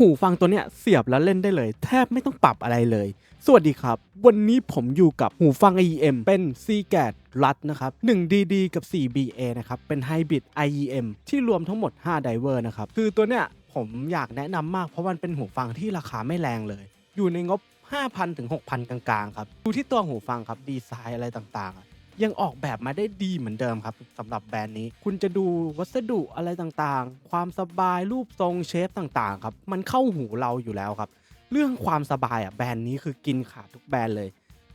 หูฟังตัวเนี้ยเสียบแล้วเล่นได้เลย แทบไม่ต้องปรับอะไรเลย สวัสดีครับ วันนี้ผมอยู่กับหูฟัง IEM เป็น c g a t รัดนะครับ 1DD กับ 4BA นะครับ เป็นไฮบริด IEM ที่รวมทั้งหมด 5 ไดเวอร์นะครับ คือตัวเนี้ยผมอยากแนะนำมากเพราะมันเป็นหูฟังที่ราคาไม่แรงเลย อยู่ในงบ 5,000ถึง6,000 กลางๆครับ ดูที่ตัวหูฟังครับดีไซน์อะไรต่างๆ ยังออกแบบมาได้ดีเหมือนเดิมครับสำหรับแบรนด์นี้ คุณจะดูวัสดุอะไรต่างๆ ความสบายรูปทรงเชฟต่างๆครับมันเข้าหูเราอยู่แล้วครับ เรื่องความสบายอะแบรนด์นี้คือกินขาดทุกแบรนด์เลย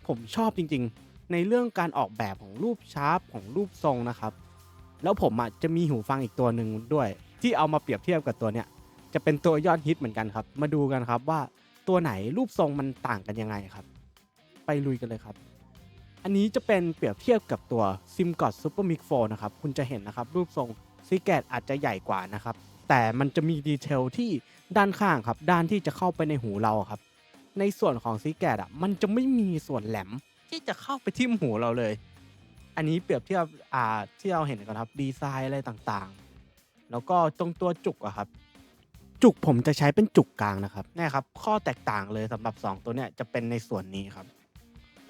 ผมชอบจริงๆ ในเรื่องการออกแบบของรูปชาร์ปของรูปทรงนะครับ แล้วผมอะจะมีหูฟังอีกตัวหนึ่งด้วย ที่เอามาเปรียบเทียบกับตัวเนี้ยจะเป็นตัวยอดฮิตเหมือนกันครับ มาดูกันครับว่าตัวไหนรูปทรงมันต่างกันยังไงครับ ไปลุยกันเลยครับ อันนี้จะเป็นเปรียบเทียบกับตัว s i m g o t Super Mix 4นะครับ คุณจะเห็นนะครับ รูปทรงซีแกตอาจจะใหญ่กว่านะครับ แต่มันจะมีดีเทลที่ด้านข้างครับ ด้านที่จะเข้าไปในหูเราครับ ในส่วนของซีแกตอะมันจะไม่มีส่วนแหลมที่จะเข้าไปทิ่มหูเราเลย อันนี้เปรียบเทียบอ่าที่เราเห็นกันครับดีไซน์อะไรต่างๆ แล้วก็ตรงตัวจุกอะครับ จุกผมจะใช้เป็นจุกกลางนะครับนี่ครับ ข้อแตกต่างเลยสำหรับ 2 ตัวเนี้ยจะเป็นในส่วนนี้ครับ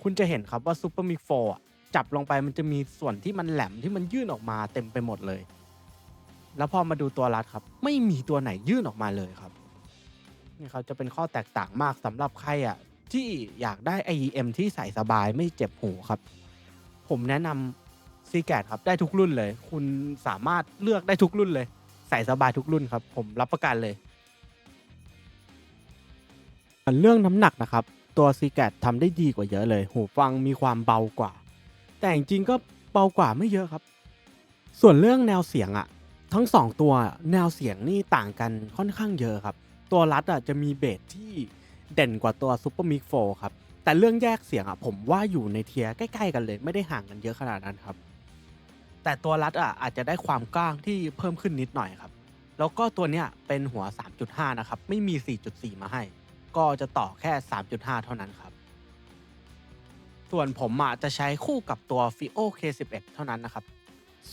คุณจะเห็นครับว่า Super Mix 4อะจับลงไปมันจะมีส่วนที่มันแหลมที่มันยื่นออกมาเต็มไปหมดเลย แล้วพอมาดูตัวรัดครับ ไม่มีตัวไหนยื่นออกมาเลยครับนี่ครับจะเป็นข้อแตกต่างมากสำหรับใครอะที่อยากได้ IEM ที่ใส่สบายไม่เจ็บหูครับ ผมแนะนำซีแกตครับได้ทุกรุ่นเลย คุณสามารถเลือกได้ทุกรุ่นเลย ใส่สบายทุกรุ่นครับ ผมรับประกันเลย เรื่องน้ำหนักนะครับ ตัวซีแกตทำได้ดีกว่าเยอะเลย หูฟังมีความเบากว่า แต่จริงก็เบากว่าไม่เยอะครับ ส่วนเรื่องแนวเสียงอะทั้ง 2 ตัวแนวเสียงนี่ต่างกันค่อนข้างเยอะครับ ตัวรัดอะจะมีเบสที่เด่นกว่าตัว Super Mix 4ครับ แต่เรื่องแยกเสียงอะผมว่าอยู่ในเทียใกล้ ๆ กันเลย ไม่ได้ห่างกันเยอะขนาดนั้นครับ แต่ตัวรัดอะอาจจะได้ความกว้างที่เพิ่มขึ้นนิดหน่อยครับ แล้วก็ตัวเนี้ยเป็นหัว 3.5 นะครับ ไม่มี 4.4 มาให้ ก็จะต่อแค่ 3.5 เท่านั้นครับ ส่วนผมอะจะใช้คู่กับตัว Fio K11 เท่านั้นนะครับ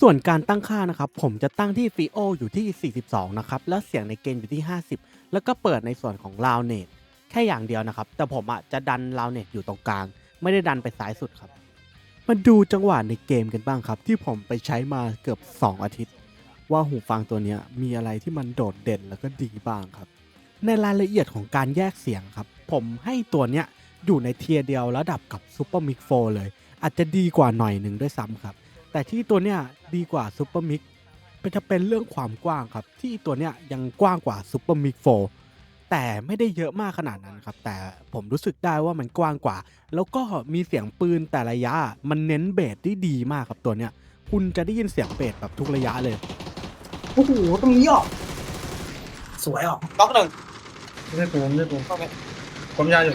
ส่วนการตั้งค่านะครับ ผมจะตั้งที่ Fio อยู่ที่ 42 นะครับ แล้วเสียงในเกณฑ์อยู่ที่ 50 แล้วก็เปิดในส่วนของ l o u n e t แค่อย่างเดียวนะครับ แต่ผมอะจะดัน l o u n e t อยู่ตรงกลาง ไม่ได้ดันไปซ้ายสุดครับ มาดูจังหวะในเกมกันบ้างครับ ที่ผมไปใช้มาเกือบ 2 อาทิตย์ ว่าหูฟังตัวนี้มีอะไรที่มันโดดเด่นแล้วก็ดีบ้างครับ ในรายละเอียดของการแยกเสียงครับ ผมให้ตัวเนี้ยอยู่ในเทียร์เดียวระดับกับ Super Mix 4 เลย อาจจะดีกว่าหน่อยหนึ่งด้วยซ้ำครับ แต่ที่ตัวเนี้ยดีกว่า Super Mix จะเป็นเรื่องความกว้างครับ ที่ตัวเนี้ยยังกว้างกว่า Super Mix 4 แต่ไม่ได้เยอะมากขนาดนั้นครับ แต่ผมรู้สึกได้ว่ามันกว้างกว่า แล้วก็มีเสียงปืนแต่ระยะ มันเน้นเบสได้ดีมากครับตัวเนี้ย คุณจะได้ยินเสียงเบสแบบทุกระยะเลย โอ้โห ตรงนี้ออก สวยออกล็อกหนึ่ง ไม่ใช่ผมไม่ใช่ผมเข้าไปผมยาวอยู่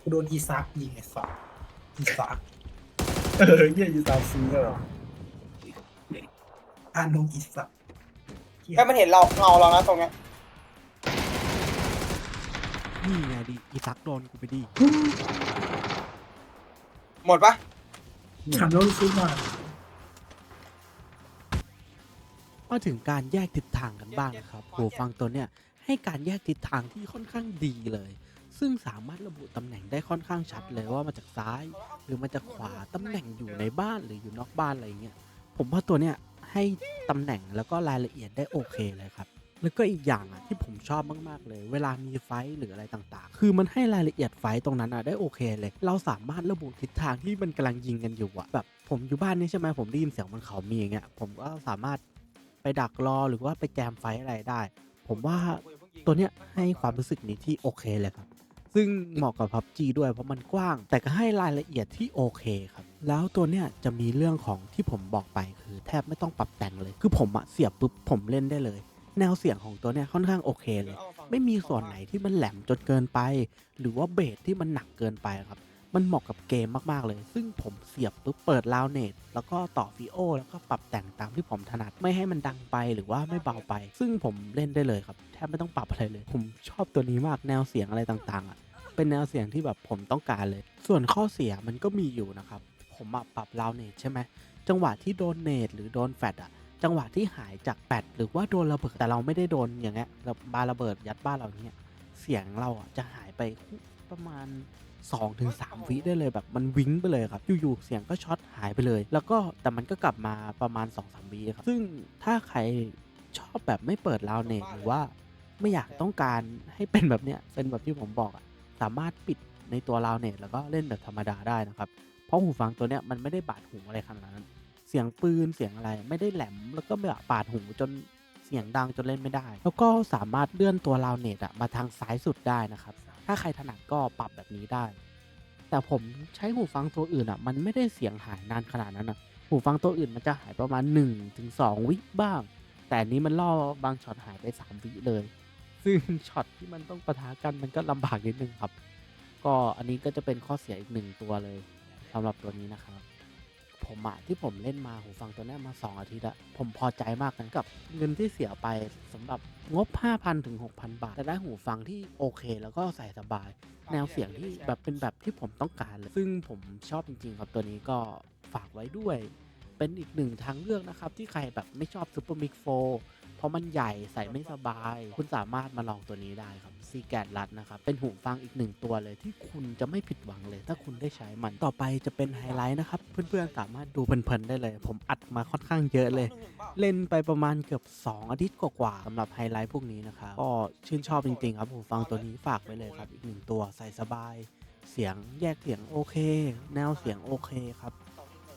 กูโดนอีซักยิงไอ้สัสอีซักเออเยี่ยยีตาซีเหรออ่านลงอีซักเหี้ยแค่มันเห็นเราเงาเรานะตรงเนี้ยนี่ไงดิอีซักโดนกูไปดิหมดปะถามโน้นซื้อมา มาถึงการแยกทิศทางกันบ้างนะครับหูฟังตัวเนี้ยให้การแยกทิศทางที่ค่อนข้างดีเลย ซึ่งสามารถระบุตำแหน่งได้ค่อนข้างชัดเลยว่ามาจากซ้าย หรือมาจากขวาตำแหน่งอยู่ในบ้านหรืออยู่นอกบ้านอะไรเงี้ยผมว่าตัวเนี้ยให้ตำแหน่งแล้วก็รายละเอียดได้โอเคเลยครับแล้วก็อีกอย่างอะที่ผมชอบมาก ๆ เลย เวลามีไฟท์หรืออะไรต่างๆ คือมันให้รายละเอียดไฟท์ตรงนั้นอะได้โอเคเลย เราสามารถระบุทิศทางที่มันกำลังยิงกันอยู่อะแบบผมอยู่บ้านนี่ใช่ไหมผมได้ยินเสียงบนเขามีอย่างเงี้ยผมก็สามารถ ไปดักรอหรือว่าไปแจมไฟอะไรได้ ผมว่าตัวเนี้ยให้ความรู้สึกนี้ที่โอเคเลยครับ ซึ่งเหมาะกับ PUBG ด้วยเพราะมันกว้าง แต่ก็ให้รายละเอียดที่โอเคครับ แล้วตัวเนี้ยจะมีเรื่องของที่ผมบอกไปคือแทบไม่ต้องปรับแต่งเลย คือผมอะเสียบปุ๊บผมเล่นได้เลย แนวเสียงของตัวเนี้ยค่อนข้างโอเคเลย ไม่มีส่วนไหนที่มันแหลมจนเกินไป หรือว่าเบสที่มันหนักเกินไปครับ มันเหมาะกับเกมมากๆเลย ซึ่งผมเสียบปุ๊บเปิดลาวเนตแล้วก็ต่อฟีโอแล้วก็ปรับแต่งตามที่ผมถนัดไม่ให้มันดังไปหรือว่าไม่เบาไป ซึ่งผมเล่นได้เลยครับ แทบไม่ต้องปรับอะไรเลย ผมชอบตัวนี้มากแนวเสียงอะไรต่างๆอะเป็นแนวเสียงที่แบบผมต้องการเลย ส่วนข้อเสียมันก็มีอยู่นะครับ ผมอะปรับลาวเนตใช่ไหมจังหวะที่โดนเนตหรือโดนแฟดอะจังหวะที่หายจากแปดหรือว่าโดนระเบิดแต่เราไม่ได้โดนอย่างเงี้ยบาระเบิดยัดบ้านเราเงี้ยเสียงเราอะจะหายไปประมาณ 2-3ถึงวิได้เลยแบบมันวิ้งไปเลยครับ อยู่ๆเสียงก็ช็อตหายไปเลย แล้วก็แต่มันก็กลับมาประมาณ 2-3วิครับ ซึ่งถ้าใครชอบแบบไม่เปิดราวเน็ตหรือว่าไม่อยากต้องการให้เป็นแบบเนี้ยเป็นแบบที่ผมบอกอะสามารถปิดในตัวราวเน็ตแล้วก็เล่นแบบธรรมดาได้นะครับ เพราะหูฟังตัวเนี้ยมันไม่ได้บาดหูอะไรขนาดนั้น เสียงปืนเสียงอะไรไม่ได้แหลมแล้วก็แบบบาดหูจนเสียงดังจนเล่นไม่ได้ แล้วก็สามารถเลื่อนตัวราวเน็ตอะมาทางซ้ายสุดได้นะครับ ถ้าใครถนัดก็ปรับแบบนี้ได้ แต่ผมใช้หูฟังตัวอื่นอะ มันไม่ได้เสียงหายนานขนาดนั้นอะหูฟังตัวอื่นมันจะหายประมาณ1-2ถึง2วิบ้าง แต่อันนี้มันล่อบางช็อตหายไป 3 วิเลย ซึ่งช็อตที่มันต้องประทะกันมันก็ลำบากนิดนึงครับ ก็อันนี้ก็จะเป็นข้อเสียอีกหนึ่งตัวเลยสำหรับตัวนี้นะครับ ผมอะที่ผมเล่นมาหูฟังตัวนี้มา 2 อาทิตย์อะผมพอใจมากนะกับ เงินที่เสียไปสำหรับงบ 5,000ถึง6,000 บาท แต่ได้หูฟังที่โอเค แล้วก็ใส่สบาย แนวเสียงที่แบบเป็นแบบที่ผมต้องการเลย ซึ่งผมชอบจริง ๆ ครับตัวนี้ก็ฝากไว้ด้วย เป็นอีกหนึ่งทางเลือกนะครับ ที่ใครแบบไม่ชอบ Super Mix 4เพ ราะมันใหญ่ใส่ไม่สบาย คุณสามารถมาลองตัวนี้ได้ครับซีแกดรัดนะครับ เป็นหูฟังอีกหนึ่งตัวเลยที่คุณจะไม่ผิดหวังเลย ถ้าคุณได้ใช้มันต่อไปจะเป็นไฮไลท์นะครับ เพื่อนๆสามารถดูเพลินๆได้เลย ผมอัดมาค่อนข้างเยอะเลย เล่นไปประมาณเกือบ 2 อาทิตย์กว่าๆสำหรับไฮไลท์พวกนี้นะครับก็ชื่นชอบจริงๆครับหูฟังตัวนี้ฝากไว้เลยครับ อีกหนึ่งตัวใส่สบาย เสียงแยกเสียงโอเค แนวเสียงโอเคครับ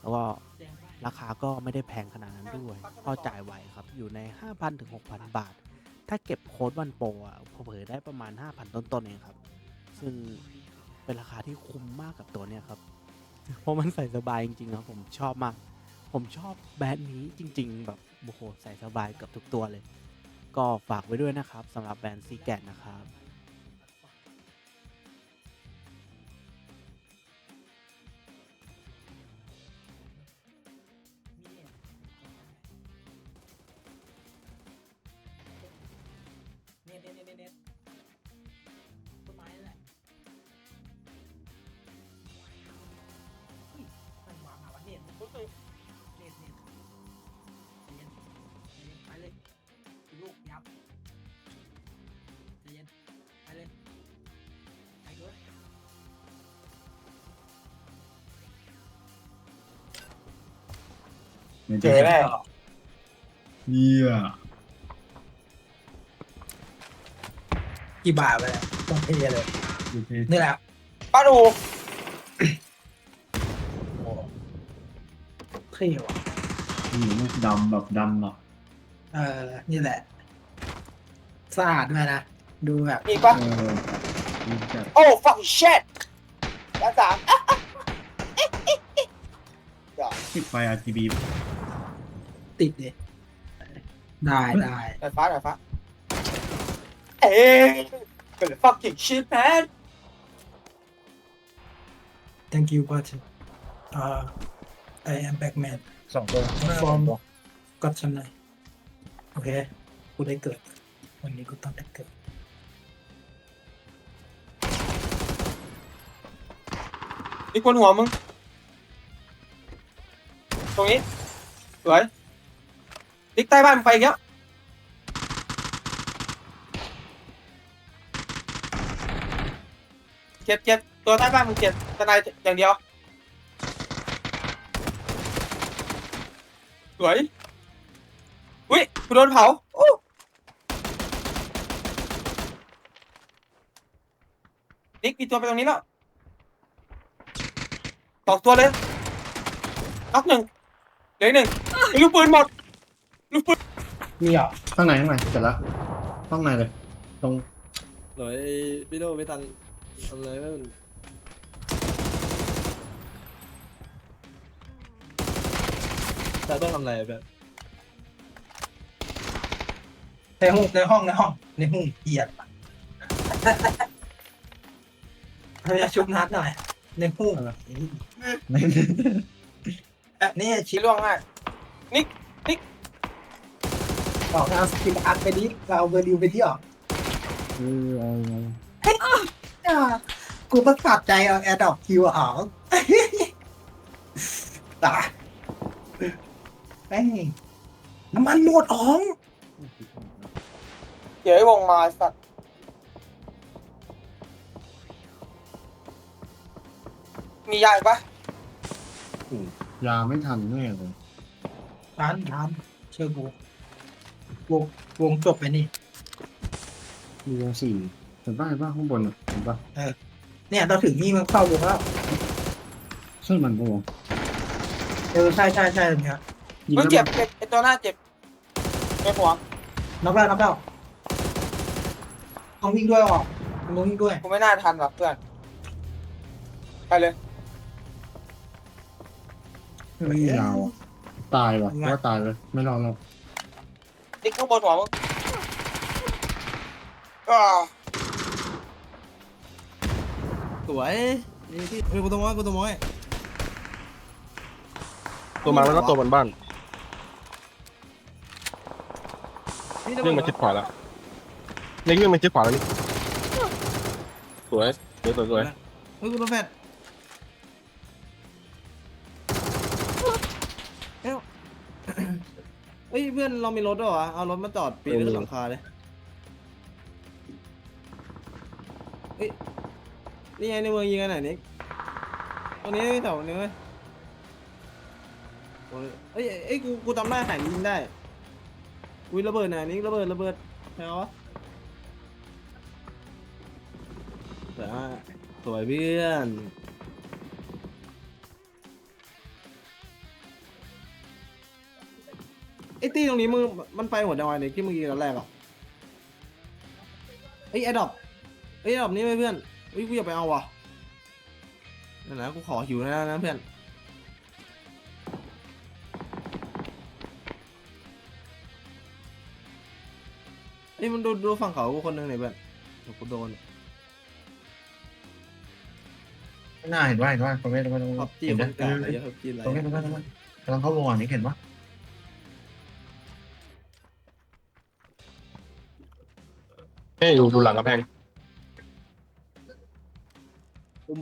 แล้วก็ ราคาก็ไม่ได้แพงขนาดนั้นด้วยพอจ่ายไหวครับอยู่ใน 5,000ถึง6,000 บาท ถ้าเก็บโค้ดวันโปรอะเผยได้ประมาณ 5,000 ต้นๆเองครับ ซึ่งเป็นราคาที่คุ้มมากกับตัวเนี้ยครับ เพราะมันใส่สบายจริงๆครับผมชอบมาก ผมชอบแบรนด์นี้จริง ๆ แบบโอ้โหใส่สบายกับทุกตัวเลย ก็ฝากไว้ด้วยนะครับสำหรับแบรนด์ซีแกนนะครับ เจอแน่เฮียกี่บาทไปเลยต้องเทเลยดูเพนี่แหละป้าดูเท่ว่ะหนูดำแบบดำแบบเออ นี่แหละสะอาดด้วยนะ ดูแบบมีอีกปะเออดูจัดโอ้ fuck shit ด้านสามเดี๋ยว ติดไฟ RGB ติดเลยได้ได้ไฟฟ้าไฟฟ้า เอ๊ะเป็น fucking shit man thank you but uh I am Batman สองตัว from ก็ฉันเลยโอเค กูได้เกิด วันนี้กูต้องได้เกิดมีคนหัวมึง ตรงนี้สวย ลิกใต้บ้านมึงไปอีกแล้วเจ็บเจ็บตัวใต้บ้านมึงเจ็บทนายอย่างเดียว สวย อุ้ยกูโดนเผาโอ้นิกมีตัวไปตรงนี้แล้วสองตัวเลยน็อกหนึ่งเหลืออกหนึ่งมีลูกปืนหมด มีเหรอข้างในข้างในเสร็จแล้วข้างในเลย ตรงหน่อยพี่โดไม่ทันทำอะไรไม่มันแต่ต้องทำอะไรแบบในห้องในห้องในห้องในห้องเหยียดเราจะชุบนัดหน่อยในห้องแบบนี้ชี้ชิปล่วงง่ายนิก ออกเอาสกิลอัดไปดิเราเอาเบอร์ดิวไปที่ออกเออเอาเอาอ่ากูประกาศใจเอาแอร์ดอกคิวออกตายแม่งน้ำมันหมดอ๋องเดี๋ยวไอ้วงมาไอ้สัตว์มียาอีกปะยาไม่ทันแน่เลยร้านร้านเชื่อกู วงวงจบไปนี่ มีวงสี่เห็นป่ะเห็นป่ะข้างบนอะเห็นป่ะเนี่ยเราถึงนี่มันเข้าวงแล้วใช่มันปะวะเออใช่ใช่ใช่ตรงเนี้ยยิงเฮ้ยแล้วเจ็บปะเจ็บไอ้ตัวหน้าเจ็บในหัวนับแล้วนับแล้วต้องวิ่งด้วยออกต้องวิ่งด้วย กูไม่น่าทันว่ะเพื่อนไปเลยไม่มียาวอะตายว่ะว่าตายเลยไม่รอดแล้ว ติ๊กข้างบนหัวมึงอ่าสวยนี่ที่เฮ้ยกูตัวม้อยกูตัวม้อยตัวมาแล้วก็ตัวบนบ้านนี่เรื่องมาชิดขวาแล้วเล็งเรื่องมาชิดขวาแล้วนี่สวยสวยสวยสวยเฮ้ยกูตัวแฟด เฮ้ยเพื่อนเรามีรถด้วยเหรอเอารถมาจอดปีนขึ้นหลังคาเลยเฮ้ยนี่ไงในเมืองยิงกันไหนนิกตัวนี้แถวนี้เว้ยโอ้ยเอ้ยเอ้ยกูกูจำได้ไหนยิงได้อุ้ยระเบิดไหนนิกระเบิดระเบิดใช่เหรอสวยมากสวยเพื่อน ไอ้ตีตรงนี้มึงมันไปหัวดอยเนี่ยที่มึงยิงตอนแรกเหรอไอ้ไอ้ดอกไอ้ดอกนี่ไหมเพื่อนเฮ้ยกูอยากไปเอาว่ะนั่นนะกูขอหิวนะนะเพื่อนไอ้ยมันดูดูฝั่งเขากูคนหนึงหน่อยเพื่อนเดี๋ยวกูโดน ไม่น่าเห็นว่าเห็นว่าตรงนี้ตรงนี้ตรงนี้พับจีเห็นคไหมนกลางอะไรเยอะพับจีอะไรตรงนี้ตรงนี้ตรงนี้กำลังเข้าวงอะนี่เห็นปะ เฮ้ยดูดูหลังกระแพงคุม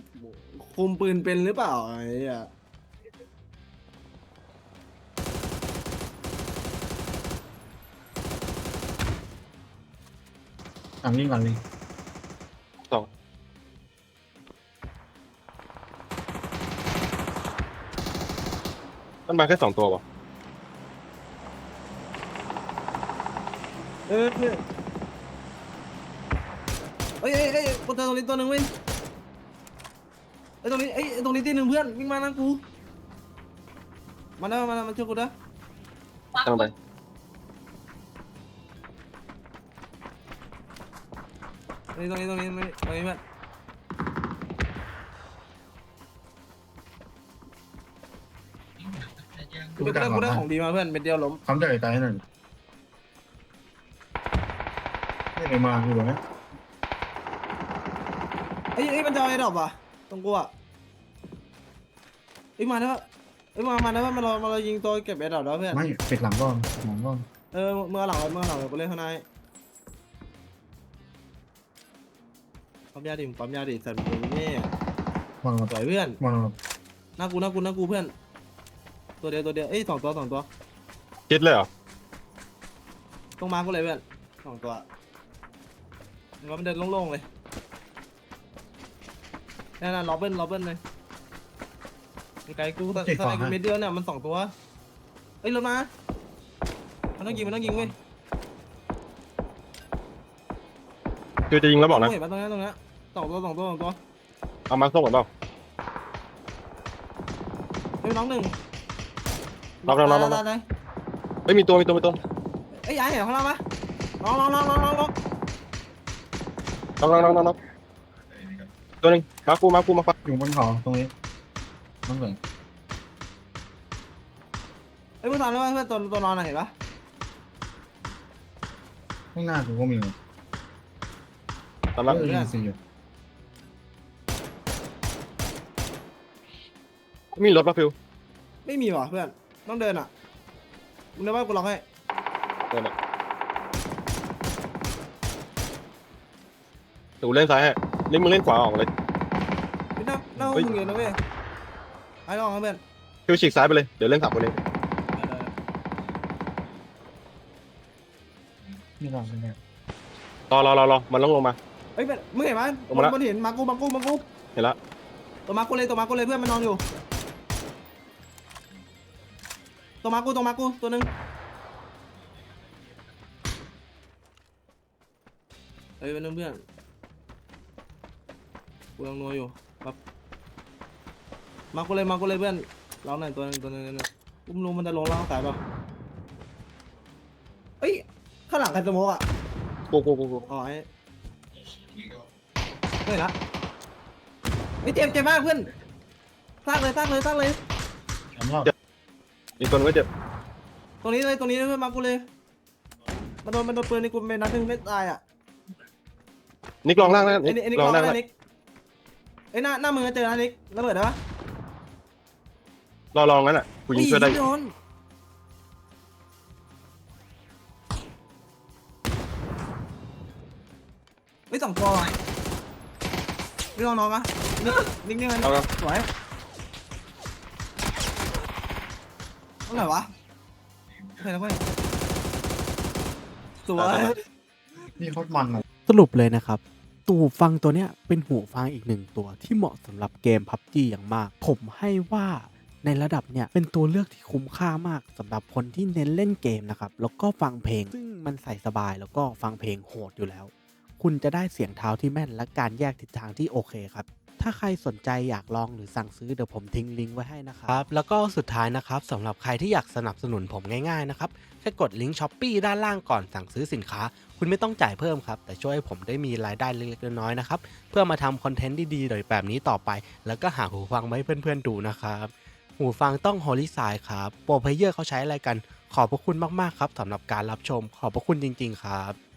คุมปืนเป็นหรือเปล่าไอ้เหี้ยทางนี้ก่อนเลยสองมันมาแค่สองตัววะเออ เฮ้ยเอ้ยเอ้ยเอ้ยกูเจอตรงนี้ตัวหนึ่งเว้ยไอ้ยตรงนี้ไอ้ยตรงนี้ตีหนึ่งเพื่อนวิ่งมานะกูมาแล้วมาแล้วมาช่วยกูนะตั้งไปตรงนี้ตรงนี้ตรงนี้ตรงนี้ตรงนี้เพื่อนกูได้กูได้ของดีมาเพื่อนเป็นเดียวล้ม คำจะไอ้ตายหน่อยไม่ได้มาอยู่ไหม เอ้ยเอ้ยมันจะเอาไอ้ดอกอะตรงกูอะเอ้ยมาแล้วเอ้ยมามาแล้วมาเรามาเรายิงตัวเก็บไอ้ดอกแล้วเพื่อนไม่ปิดหลังก่อนหลังก่อนเออเมื่อหลังเมื่อหลังกูเล่นข้างในปั๊มยาดิปั๊มยาดิสัตว์มึงนี่วางสวยเพื่อนวางหน้ากูหน้ากูหน้ากูเพื่อน ตัวเดียวตัวเดียวเอ้ยสองตัวสองตัวคิดเลยเหรอต้องมากูเลยเพื่อนสองตัวเรามันเดินโล่งๆเลย นั่นน่ะล็อบเบิ้ลล็อบเบิ้ลเลยไกลๆกูแต่แต่ไอ้กูเม็ดเดียวเนี่ยมันสองตัวเอ้ยรถมา มันต้องยิงมันต้องยิงเว้ยคือจะยิงแล้วบอกนะ เห็นปะตรงนี้ตรงนี้สองตัวสองตัวสองตัวเอามาส่งก่อนเปล่า เฮ้ยน้องหนึ่งน็อกแล้วน็อกแล้ว ตายตายตายเฮ้ยมีตัวมีตัวมีตัวเอ้ยย้ายเห็นข้างล่างปะน้องน้องน้องน้องน้องน้องน้องน้องน้องน้องน้อง ตัวหนึ่งมากูมากูมาฟังอยู่บนเขาตรงนี้ต้องเลยเอ้ยมึงทำได้ปะเพื่อนตัวตัวนอนอะเห็นปะข้างหน้ากูก็มีตามรับเออสี่อยู่มีรถปะฟิวไม่มีว่ะเพื่อนต้องเดินอะมึงเดินมากูล็อกให้เดินอะเดี๋ยวกูเล่นซ้ายให้ เล่นมึงเล่นขวาออกเลยไม่น่าน่าเฮ้ยมึงอยู่นะเว้ยไอ้ลองนะเพื่อนฟิวฉีกซ้ายไปเลย เดี๋ยวเล่นสามคนเองนี่ก่อนนี่ก่อนรอรอรอรอมันลงลงมา เฮ้ยเป็นมึงเห็นไหมลงมาแล้วมันเห็นมากูมากูมากูเห็นละตัวมากูเลยตัวมากูเลยเพื่อนมันนอนอยู่ตัวมากูตัวมากูตัวหนึงเฮ้ยเป็นเพื่อนกู ยังนัวอยู่ครับมากูเลยมากูเลยเพื่อนร้องหน่อยตัวหนึงตัวหนึงตัวหนึงอุ้มรู้มันจะลงล่างสายเปล่าเฮ้ยข้างหลังใครสโมกอะกูกูกูกูอ๋อไอ้เฮ้ยละไม่เจ็บเจ็บมากเพื่อนซากเลยซากเลยซากเลยทำรอบอีกตัวนึงก็เจ็บตรงนี้เลยตรงนี้เลยเพื่อนมากูเลยมันโดนมันโดนปืนในกูเป็นนัดหนึงไม่ตายอะนิกลองล่างนะไอ้นี่ไอ้นี่ลกอองงล่างได้นะนิก ไอ้ยหน้าหน้ามือเจอนะนิกระเบิดได้ปะรอลองงั้นอะกูยิงช่วยได้ไม่โดนไม่สองตัวว่ะนี่ลองน้องอะนิกนิกนิกเอามันละสวยเท่าไหร่วะเฮ้ยนะเพื่อนสวย นี่โคตรมันอะสรุปเลยนะครับ ตูหูฟังตัวเนี้ยเป็นหูฟังอีกหนึ่งตัวที่เหมาะสำหรับเกม PUBG อย่างมาก ผมให้ว่าในระดับเนี่ยเป็นตัวเลือกที่คุ้มค่ามากสำหรับคนที่เน้นเล่นเกมนะครับแล้วก็ฟังเพลง ซึ่งมันใส่สบายแล้วก็ฟังเพลงโหดอยู่แล้ว คุณจะได้เสียงเท้าที่แม่นและการแยกทิศทางที่โอเคครับถ้าใครสนใจอยากลองหรือสั่งซื้อเดี๋ยวผมทิ้งลิงก์ไว้ให้นะครับ แล้วก็สุดท้ายนะครับสำหรับใครที่อยากสนับสนุนผมง่ายๆนะครับแค่กดลิงก์ช้อปปีด้านล่างก่อนสั่งซื้อสินค้า คุณไม่ต้องจ่ายเพิ่มครับ แต่ช่วยให้ผมได้มีรายได้เล็กๆน้อยๆนะครับ เพื่อมาทำคอนเทนต์ดีๆแบบนี้ต่อไป แล้วก็หาหูฟังไว้เพื่อนๆดูนะครับหูฟังต้องฮอลิสไซครับโปรเพเยอร์เขาใช้อะไรกัน ขอบพระคุณมากๆครับสำหรับการรับชม ขอบพระคุณจริง ๆ ครับ